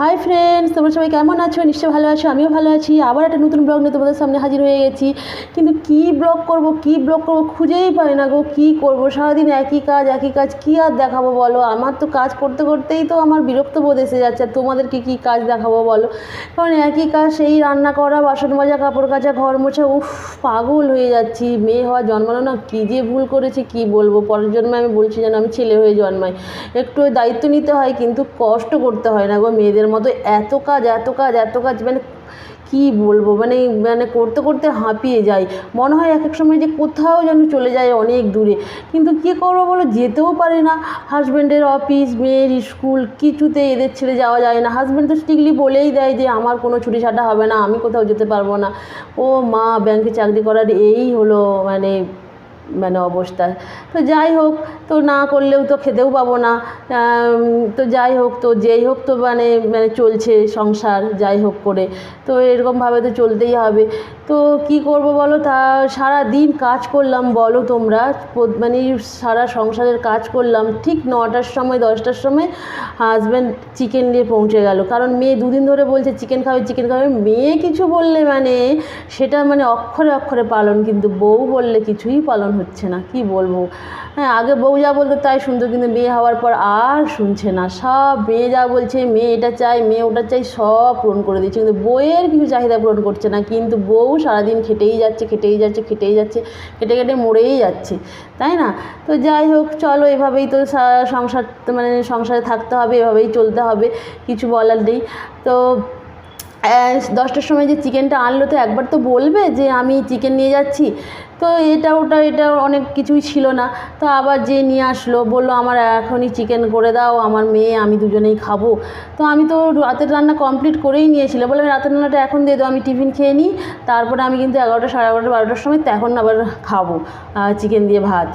Hi friends তোমরা সবাই কেমন আছো? নিশ্চয়ই ভালো আছো, আমিও ভালো আছি। আবার একটা নতুন ব্লগ নিয়ে তোমাদের সামনে হাজির হয়ে গেছি। কিন্তু কি ব্লগ করব, কি ব্লগ করব খুঁজেই পাই না গো। কী করব? সারাদিন একই কাজ একই কাজ, কী আর দেখাবো বলো? আমার তো কাজ করতে করতেই তো আমার বিরক্ত বোধ এসে যাচ্ছে। আর তোমাদেরকে কী কাজ দেখাবো বলো? কারণ একই কাজ, সেই রান্না করা, বাসন মাজা, কাপড় কাচা, ঘর মোছা, উফ, পাগল হয়ে যাচ্ছি। মেয়ে হওয়া, জন্মানো না, কী যে ভুল করেছি, কী বলব? পরের জন্মে আমি বলছি যেন আমি ছেলে হয়ে জন্মাই। একটু দায়িত্ব নিতে হয়, কিন্তু কষ্ট করতে হয় না গো। মেয়েদের মতো এত কাজ এত কাজ এত কাজ মানে কী বলব? মানে মানে করতে করতে হাঁপিয়ে যাই। মনে হয় এক এক সময় যে কোথাও যেন চলে যায় অনেক দূরে। কিন্তু কী করব বলো? যেতেও পারে না। হাজব্যান্ডের অফিস, মেয়ের স্কুল, কিছুতে এদের ছেড়ে যাওয়া যায় না। হাজব্যান্ড তো স্ট্রিক্টলি বলেই দেয় যে, আমার কোনো ছুটি ছাটা হবে না, আমি কোথাও যেতে পারব না। ও মা, ব্যাংকে চাকরি করার এই হলো মানে মানে অবস্থা। তো যাই হোক, তো না করলেও তো খেতেও পাবো না। তো যাই হোক, তো যেই হোক তো মানে মানে চলছে সংসার, যাই হোক করে। তো এরকমভাবে তো চলতেই হবে। তো কি করব বলো? তা সারা দিন কাজ করলাম বলো তোমরা। মানে সারা সংসারের কাজ করলাম। ঠিক নটার সময়, দশটার সময় হাজব্যান্ড চিকেন নিয়ে পৌঁছে গেল। কারণ মেয়ে দুদিন ধরে বলছে চিকেন খাবে চিকেন খাবে। মেয়ে কিছু বললে মানে সেটা মানে অক্ষরে অক্ষরে পালন। কিন্তু বউ বললে কিছুই পালন হচ্ছে না, কি বলব? হ্যাঁ আগে বউ যা বলতো তাই শুনতো, কিন্তু মেয়ে হওয়ার পর আর শুনছে না। সব মেয়ে যা বলছে, মেয়ে এটা চাই মেয়ে ওটা চাই সব পূরণ করে দিচ্ছে। কিন্তু বউয়ের কিছু চাহিদা পূরণ করছে না, কিন্তু বউ সারাদিন খেটেই যাচ্ছে খেটেই যাচ্ছে খেটেই যাচ্ছে, খেটে খেটে মরেই যাচ্ছে, তাই না? তো যাই হোক, চলো, এভাবেই তো সংসার মানে সংসারে থাকতে হবে, এভাবেই চলতে হবে, কিছু বলার নেই। তো দশটার সময় যে চিকেনটা আনলো, তো একবার তো বলবে যে আমি চিকেন নিয়ে যাচ্ছি। তো এটা ওটা, এটা অনেক কিছুই ছিল না। তো আবার যে নিয়ে আসলো, বলল, আমার এখনই চিকেন করে দাও, আমার মেয়ে, আমি দুজনেই খাব। তো আমি তো রাতের রান্না কমপ্লিট করেই নিয়েছিলাম। বলে আমি রাতের রান্নাটা এখন দিয়ে দাও, আমি টিফিন খেয়ে নিই। তারপরে আমি কিন্তু এগারোটা, সাড়ে এগারোটা, বারোটার সময় তখন আবার খাব চিকেন দিয়ে ভাত।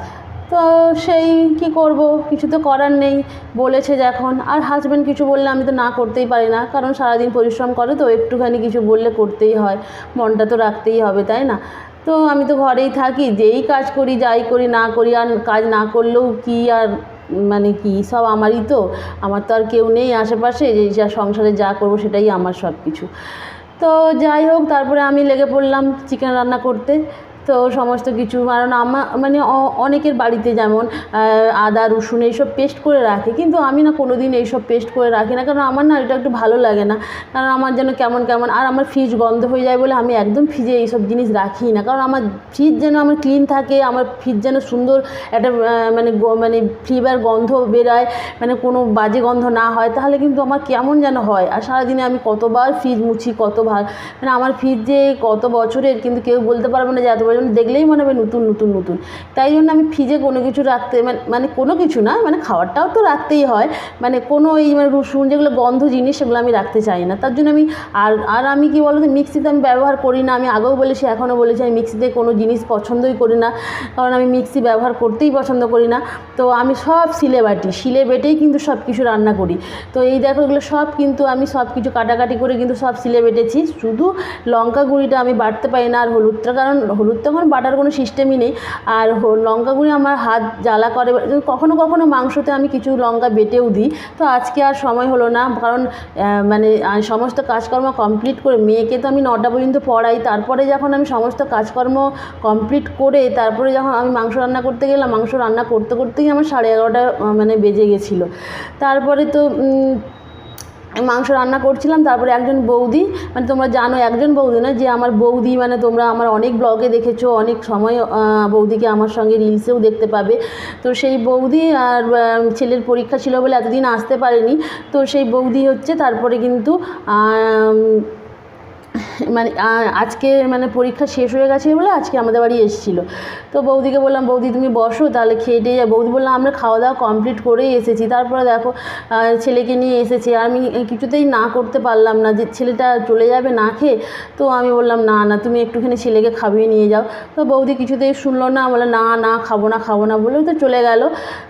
তো সেই কি করব? কিছু তো করার নেই, বলেছে যখন আর হাজব্যান্ড কিছু বললে আমি তো না করতেই পারি না, কারণ সারাদিন পরিশ্রম করে তো একটুখানি কিছু বললে করতেই হয়, মনটা তো রাখতেই হবে, তাই না? তো আমি তো ঘরেই থাকি, যেই কাজ করি, যাই করি, না করি, আর কাজ না করলেও কি আর মানে কি, সব আমারই তো। আমার তো আর কেউ নেই আশেপাশে, যে যা সংসারে যা করব সেটাই আমার সব কিছু তো যাই হোক, তারপরে আমি লেগে পড়লাম চিকেন রান্না করতে। তো সমস্ত কিছু, কারণ আমার মানে অনেকের বাড়িতে যেমন আদা, রসুন এইসব পেস্ট করে রাখে, কিন্তু আমি না কোনো দিন এইসব পেস্ট করে রাখি না, কারণ আমার না এটা একটু ভালো লাগে না, কারণ আমার যেন কেমন কেমন, আর আমার ফ্রিজ গন্ধ হয়ে যায় বলে আমি একদম ফ্রিজে এইসব জিনিস রাখি না, কারণ আমার ফ্রিজ যেন আমার ক্লিন থাকে, আমার ফ্রিজ যেন সুন্দর একটা মানে মানে ফ্লিভার গন্ধ বেরোয় মানে কোনো বাজে গন্ধ না হয়, তাহলে কিন্তু আমার কেমন যেন হয়, আর সারাদিনে আমি কতবার ফ্রিজ মুছি, কতবার মানে আমার ফ্রিজ যে কত বছরের, কিন্তু কেউ বলতে পারবে না যে এত বছর দেখলেই মনে হবে নতুন নতুন নতুন। তাই জন্য আমি ফ্রিজে কোনো কিছু রাখতে মানে মানে কোনো কিছু না মানে খাবারটাও তো রাখতেই হয়। মানে কোনো এই মানে রসুন যেগুলো গন্ধ জিনিস সেগুলো আমি রাখতে চাই না। তার জন্য আমি, আর আর আমি কি বলতো, মিক্সিতে আমি ব্যবহার করি না। আমি আগেও বলেছি, এখনও বলেছি, আমি মিক্সিতে কোনো জিনিস পছন্দই করি না। কারণ আমি মিক্সি ব্যবহার করতেই পছন্দ করি না। তো আমি সব শিলে বাটি, শিলে বেটেই কিন্তু সব কিছু রান্না করি। তো এই দেখো, এগুলো সব কিন্তু আমি সব কিছু কাটাকাটি করে কিন্তু সব শিলে বেটেছি। শুধু লঙ্কা গুঁড়িটা আমি বাটতে পারি না আর হলুদটা, কারণ হলুদ তখন বাটার কোনো সিস্টেমই নেই। আর লঙ্কাগুলি আমার হাত জ্বালা করে। কখনো কখনো মাংসতে আমি কিছু লঙ্কা বেটেও দিই। তো আজকে আর সময় হলো না। কারণ মানে সমস্ত কাজকর্ম কমপ্লিট করে মেয়েকে তো আমি নটা পর্যন্ত পড়াই। তারপরে যখন আমি সমস্ত কাজকর্ম কমপ্লিট করে, তারপরে যখন আমি মাংস রান্না করতে গেলাম, মাংস রান্না করতে করতেই আমার সাড়ে এগারোটা মানে বেজে গেছিল। তারপরে তো মাংস রান্না করছিলাম, তারপরে একজন বৌদি মানে তোমরা জানো একজন বৌদি না, যে আমার বৌদি মানে তোমরা আমার অনেক ব্লগে দেখেছ, অনেক সময় বৌদিকে আমার সঙ্গে রিলসেও দেখতে পাবে। তো সেই বৌদি আর ছেলের পরীক্ষা ছিল বলে এতদিন আসতে পারেনি। তো সেই বৌদি হচ্ছে, তারপরে কিন্তু মানে আজকে মানে পরীক্ষা শেষ হয়ে গেছে বলে আজকে আমাদের বাড়ি এসেছিল। তো বৌদিকে বললাম, বৌদি তুমি বসো, তাহলে খেয়ে টেয়ে যাও বৌদি বললাম আমরা খাওয়া দাওয়া কমপ্লিট করেই এসেছি। তারপরে দেখো ছেলেকে নিয়ে এসেছি। আমি কিছুতেই না করতে পারলাম না যে ছেলেটা চলে যাবে না খেয়ে। তো আমি বললাম, না না, তুমি একটুখানি ছেলেকে খাবিয়ে নিয়ে যাও। তো বৌদি কিছুতেই শুনলো না। বলে না না, খাব না খাব না বলে তো চলে গেল।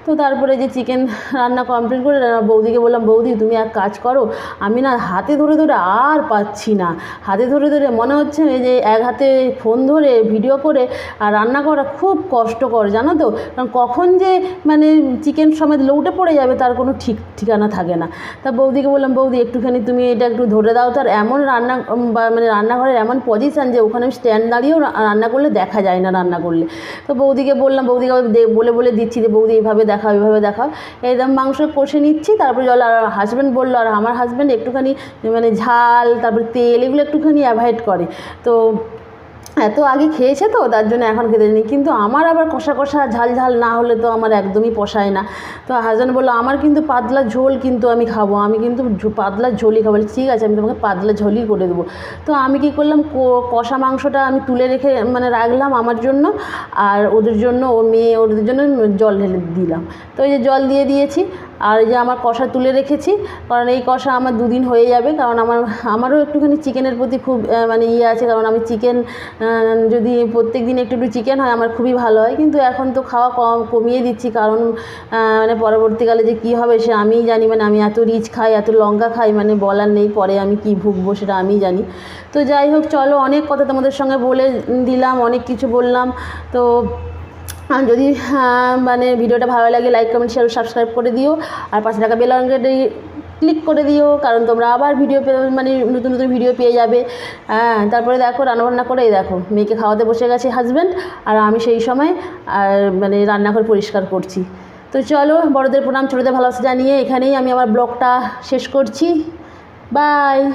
তো তারপরে যে চিকেন রান্না কমপ্লিট করে বৌদিকে বললাম, বৌদি তুমি এক কাজ করো। আমি না হাতে ধরে ধরে আর পাচ্ছি না। হাতে ধরে ধরে ধরে মনে হচ্ছে যে এক হাতে ফোন ধরে ভিডিও করে আর রান্না করা খুব কষ্টকর, জানো তো? কারণ কখন যে মানে চিকেন সমেত লৌটে পড়ে যাবে তার কোনো ঠিক ঠিকানা থাকে না। তা বৌদিকে বললাম, বৌদি, একটুখানি তুমি এটা একটু ধরে দাও। তার এমন রান্না বা মানে রান্নাঘরের এমন পজিশান যে ওখানে স্ট্যান্ড দাঁড়িয়েও রান্না করলে দেখা যায় না রান্না করলে। তো বৌদিকে বললাম, বৌদিকে বলে বলে দিচ্ছি যে, বৌদি এইভাবে দেখাও এইভাবে দেখাও। একদম মাংস কষে নিচ্ছি, তারপরে জল, আর হাজব্যান্ড বলল, আর আমার হাজব্যান্ড একটুখানি মানে ঝাল, তারপরে তেল, এগুলো একটুখানি অ্যাভয়েড করে। তো এত আগে খেয়েছে তো, তার জন্য এখন খেতে নেই। কিন্তু আমার আবার কষা কষা ঝাল ঝাল না হলে তো আমার একদমই পোষায় না। তো হাজব্যান্ড বলল, আমার কিন্তু পাতলা ঝোল কিন্তু আমি খাব, আমি কিন্তু পাতলা ঝোলই খাব। ঠিক আছে, আমি তোমাকে পাতলা ঝোলই করে দেবো। তো আমি কী করলাম কষা মাংসটা আমি তুলে রেখে মানে রাখলাম আমার জন্য, আর ওদের জন্য ও মেয়ে, ওদের জন্য জল ঢেলে দিলাম। তো এই যে জল দিয়ে দিয়েছি, আর এই যে আমার কষা তুলে রেখেছি, কারণ এই কষা আমার দুদিন হয়ে যাবে, কারণ আমার, আমারও একটুখানি চিকেনের প্রতি খুব মানে ইয়ে আছে, কারণ আমি চিকেন যদি প্রত্যেক দিন একটু একটু চিকেন হয় আমার খুবই ভালো হয়। কিন্তু এখন তো খাওয়া কম, কমিয়ে দিচ্ছি কারণ মানে পরবর্তীকালে যে কী হবে সে আমিই জানি মানে আমি এত রিচ খাই, এত লঙ্কা খাই মানে বলার নেই, পরে আমি কি ভুগবো সেটা আমিই জানি। তো যাই হোক, চলো অনেক কথা তোমাদের সঙ্গে বলে দিলাম, অনেক কিছু বললাম। তো যদি মানে ভিডিওটা ভালো লাগে লাইক কমেন্ট শেয়ার সাবস্ক্রাইব করে দিও। আর পাশে থাকা বেল ক্লিক করে দিও, কারণ তোমরা আবার ভিডিও পে- মানে নতুন নতুন ভিডিও পেয়ে যাবে। হ্যাঁ তারপরে দেখো, রান্নাবান্না করেই দেখো, মেয়েকে খাওয়াতে বসে গেছে হাজব্যান্ড আর আমি সেই সময়, আর মানে রান্নাঘর পরিষ্কার করছি। তো চলো, বড়দের প্রণাম, ছোটোদের ভালোবাসা জানিয়ে এখানেই আমি আমার ব্লগটা শেষ করছি। বাই